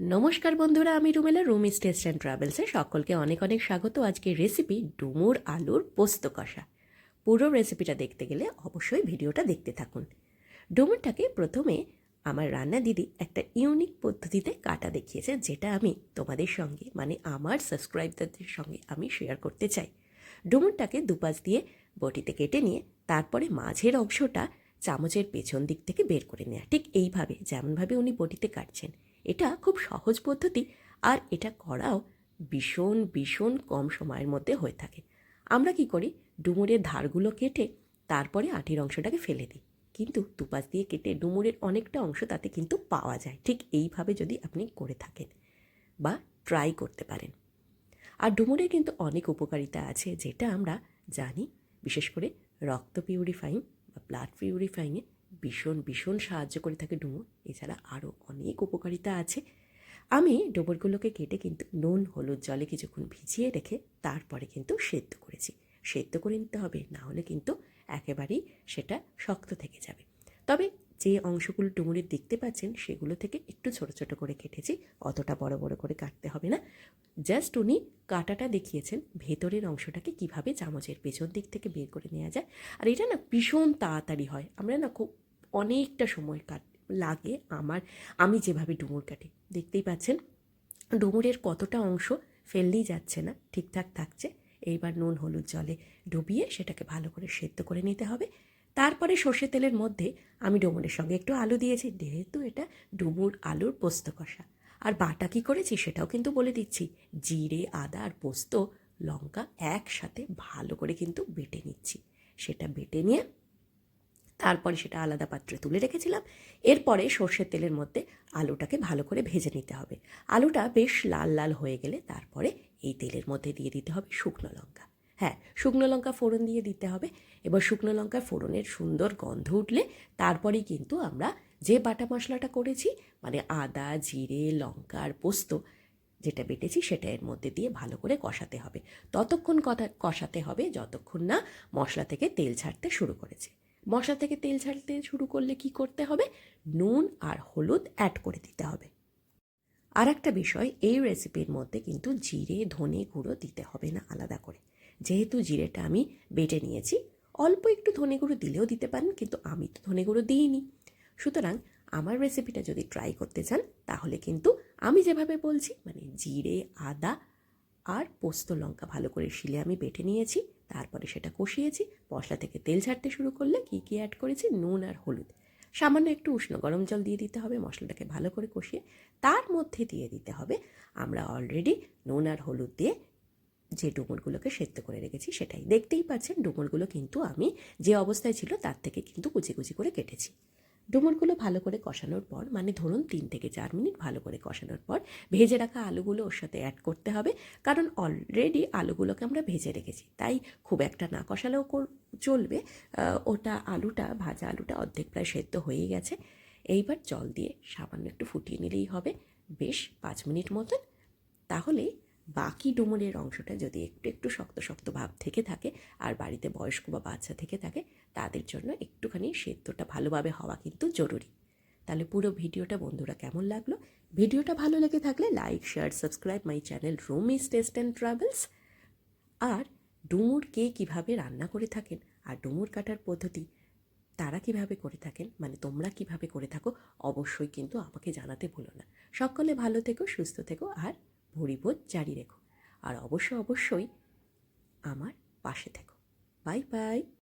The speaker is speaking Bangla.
নমস্কার বন্ধুরা, আমি রুমেলা রুমি টেস্ট অ্যান্ড ট্রাভেলসে সকলকে অনেক অনেক স্বাগত। আজকের রেসিপি ডুমুর আলুর পোস্ত কষা। পুরো রেসিপিটা দেখতে গেলে অবশ্যই ভিডিওটা দেখতে থাকুন। ডুমুরটাকে প্রথমে আমার রান্না দিদি একটা ইউনিক পদ্ধতিতে কাটা দেখিয়েছে, যেটা আমি তোমাদের সঙ্গে মানে আমার সাবস্ক্রাইবারদের সঙ্গে আমি শেয়ার করতে চাই। ডুমুরটাকে দুপাশ দিয়ে বটিতে কেটে নিয়ে, তারপরে মাঝের অংশটা চামচের পেছন দিক থেকে বের করে নেওয়া ঠিক এইভাবে, যেমনভাবে উনি বটিতে কাটছেন। এটা খুব সহজ পদ্ধতি আর এটা করাও ভীষণ ভীষণ কম সময়ের মধ্যে হয়ে থাকে। আমরা কি করি? ডুমুরের ধারগুলো কেটে তারপরে আটির অংশটাকে ফেলে দিই। কিন্তু দুপাশ দিয়ে কেটে ডুমুরের অনেকটা অংশ তাতে কিন্তু পাওয়া যায়। ঠিক এইভাবে যদি আপনি করে থাকেন বা ট্রাই করতে পারেন। আর ডুমুরের কিন্তু অনেক উপকারিতা আছে যেটা আমরা জানি। বিশেষ করে রক্ত পিউরিফাইং বা ব্লাড পিউরিফাইংয়ে ভীষণ ভীষণ সাহায্য করে থাকে ডুমুর এছাড়া আরও অনেক উপকারিতা আছে। আমি ডুমুরগুলোকে কেটে কিন্তু নুন, হলুদ জলে কিছুক্ষণ ভিজিয়ে রেখে তারপরে কিন্তু সেদ্ধ করেছি। সেদ্ধ করে নিতে হবে, না হলে কিন্তু একেবারেই সেটা শক্ত থেকে যাবে। তবে যে অংশগুলো ডুমুরের দেখতে পাচ্ছেন, সেগুলো থেকে একটু ছোট ছোট করে কেটেছি। অতটা বড় বড় করে কাটতে হবে না। জাস্ট উনি কাটাটা দেখিয়েছেন, ভেতরের অংশটাকে কীভাবে চামচের পেছন দিক থেকে বের করে নেওয়া যায়। আর এটা না ভীষণ তাড়াতাড়ি হয়। আমরা না খুব অনেকটা সময় কাট, লাগে আমার, আমি যেভাবে ডুমুর কাটি। দেখতেই পাচ্ছেন, ডুমুরের কতটা অংশ ফেললেই যাচ্ছে না, ঠিকঠাক থাকছে। এইবার নুন, হলুদ জলে ডুবিয়ে সেটাকে ভালো করে সেদ্ধ করে নিতে হবে। তারপরে সর্ষে তেলের মধ্যে আমি ডুমুরের সঙ্গে একটু আলু দিয়েছি, যেহেতু এটা ডুমুর আলুর পোস্ত কষা। আর বাটা কী করেছি সেটাও কিন্তু বলে দিচ্ছি। জিরে, আদা আর পোস্ত, লঙ্কা একসাথে ভালো করে কিন্তু বেটে নিচ্ছি। সেটা বেটে নিয়ে তারপরে সেটা আলাদা পাত্রে তুলে রেখেছিলাম। এরপরে সর্ষের তেলের মধ্যে আলুটাকে ভালো করে ভেজে নিতে হবে। আলুটা বেশ লাল লাল হয়ে গেলে তারপরে এই তেলের মধ্যে দিয়ে দিতে হবে শুকনো লঙ্কা। হ্যাঁ শুকনো লঙ্কা ফোড়ন দিয়ে দিতে হবে। এবার শুকনো লঙ্কা ফোড়নের সুন্দর গন্ধ উঠলে তারপরেই কিন্তু আমরা যে বাটা মশলাটা করেছি মানে আদা, জিরে লঙ্কা আর পোস্ত যেটা বেটেছি সেটা এর মধ্যে দিয়ে ভালো করে কষাতে হবে। ততক্ষণ কথা কষাতে হবে, যতক্ষণ না মশলা থেকে তেল ছাড়তে শুরু করেছে। মশলা থেকে তেল ছাড়তে শুরু করলে কি করতে হবে? নুন আর হলুদ অ্যাড করে দিতে হবে। আর একটা বিষয়, এই রেসিপির মধ্যে কিন্তু জিরে, ধনে গুঁড়ো দিতে হবে না আলাদা করে। যেহেতু জিরেটা আমি বেটে নিয়েছি, অল্প একটু ধনে গুঁড়ো দিলেও দিতে পারেন, কিন্তু আমি তো ধনে গুঁড়ো দিইনি। সুতরাং আমার রেসিপিটা যদি ট্রাই করতে চান, তাহলে কিন্তু আমি যেভাবে বলছি মানে জিরে, আদা আর পোস্ত লঙ্কা ভালো করে শিলে আমি বেটে নিয়েছি। তারপরে সেটা কষিয়েছি, মশলা থেকে তেল ছাড়তে শুরু করলে কী কী অ্যাড করেছি? নুন আর হলুদ। সামান্য একটু উষ্ণ গরম জল দিয়ে দিতে হবে, মশলাটাকে ভালো করে কষিয়ে তার মধ্যে দিয়ে দিতে হবে আমরা অলরেডি নুন আর হলুদ দিয়ে যে ডুমুরগুলোকে সেদ্ধ করে রেখেছি সেটাই। দেখতেই পাচ্ছেন, ডুমুরগুলো কিন্তু আমি যে অবস্থায় ছিল তার থেকে কিন্তু কুচি কুচি করে কেটেছি। ডুমুরগুলো ভালো করে কষানোর পর মানে ধরুন তিন থেকে চার মিনিট ভালো করে কষানোর পর, ভেজে রাখা আলুগুলো ওর সাথে অ্যাড করতে হবে। কারণ অলরেডি আলুগুলোকে আমরা ভেজে রেখেছি, তাই খুব একটা না কষালেও চলবে। ওটা আলুটা, ভাজা আলুটা অর্ধেক প্রায় সেদ্ধ হয়ে গেছে। এইবার জল দিয়ে সামান্য একটু ফুটিয়ে নিলেই হবে। বেশ পাঁচ মিনিট মতন। তাহলেই বাকি ডুমুরের অংশটা যদি একটু একটু শক্ত শক্ত ভাব থেকে থাকে আর বাড়িতে বয়স্ক বা বাচ্চা থেকে থাকে, তাদের জন্য একটুখানি সেদ্ধটা ভালোভাবে হওয়া কিন্তু জরুরি। তাহলে পুরো ভিডিওটা বন্ধুরা কেমন লাগল? ভিডিওটা ভালো লেগে থাকলে like, share, subscribe my channel room ইস টেস্ট অ্যান্ড ট্রাভেলস। আর ডুমুর কে কীভাবে রান্না করে থাকেন আর ডুমুর কাটার পদ্ধতি তারা কীভাবে করে থাকেন মানে তোমরা কীভাবে করে থাকো, অবশ্যই কিন্তু আমাকে জানাতে ভুলো না। সকলে ভালো থেকো, সুস্থ থেকো আর ভরিবোধ জারি রেখো। আর অবশ্য অবশ্যই আমার পাশে থেকো। Bye bye.